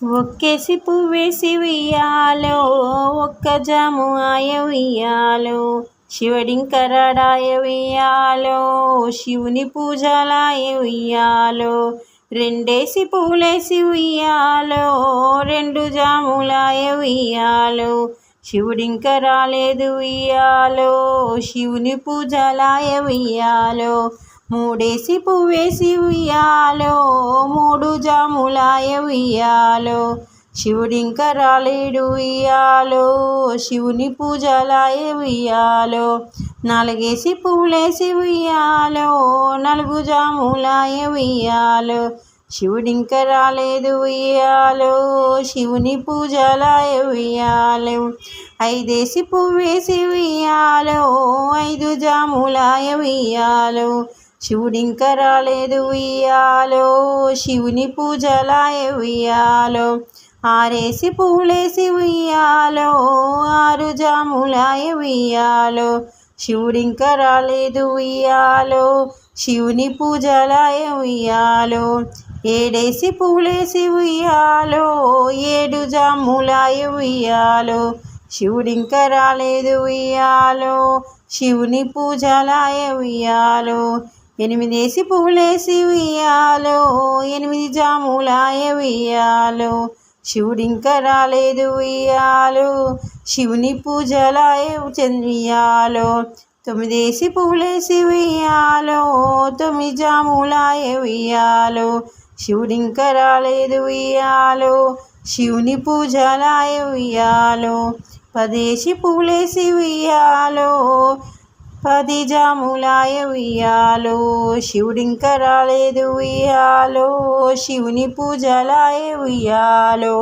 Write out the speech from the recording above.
ఒక్కేసి పువ్వేసి ఉయ్యాలో ఒక్క జాము ఆయ ఉయ్యాలో శివడింకరడాయ ఉయ్యాలో శివుని పూజలాయ ఉయ్యాలో రెండేసి పూలేసి ఉయ్యాలో రెండు జాములాయ ఉయ్యాలో శివుడింక రాలేదు ఉయ్యాలో శివుని పూజలాయ ఉయ్యాలో మూడేసి పువ్వేసి ఉయ్యాలో మూడు జాములాయ ఉయ్యాలో శివుడింక రాలేడు ఉయ్యాలో శివుని పూజలాయ ఉయ్యాలో నాలుగేసి పువ్వులేసి ఉయ్యాలో నలుగు జాములాయ ఉయ్యాలో శివుడింక రాలేదు ఉయ్యాలో శివుని పూజలాయ ఉయ్యాలో ఐదేసి పువ్వేసి ఉయ్యాలో ఐదు జాములాయ ఉయ్యాలో శివుడింక రాలేదు ఉయ్యాలో శివుని పూజలాయ ఉయ్యాలో. ఆరేసి పూలేసి ఉయ్యాలో ఆరు జాములాయ ఉయ్యాలో. శివుడింక రాలేదు ఉయ్యాలో శివుని పూజలాయ ఉయ్యాలో. ఏడేసి పూలేసి ఉయ్యాలో ఏడు జాములాయ ఉయ్యాలో. శివుడింక రాలేదు ఉయ్యాలో శివుని పూజలాయ ఉయ్యాలో. ఎనిమిదేసి పువ్వులేసి ఉయ్యాలో ఎనిమిది జాములాయ ఉయ్యాలో. శివుడింక రాలేదు ఉయ్యాలో శివుని పూజలాయ చెందియాలో తొమ్మిదేసి పువ్వులేసి ఉయ్యాలో తొమ్మిది జాములాయ ఉయ్యాలో. శివుడింక రాలేదు ఉయ్యాలో శివుని పూజలాయ ఉయ్యాలో. పదేసి పువ్వులేసి ఉయ్యాలో పది జాములాయ ఉయ్యాలో శివుడింక రాలేదు ఉయ్యాలో శివుని పూజలాయ ఉయ్యాలో.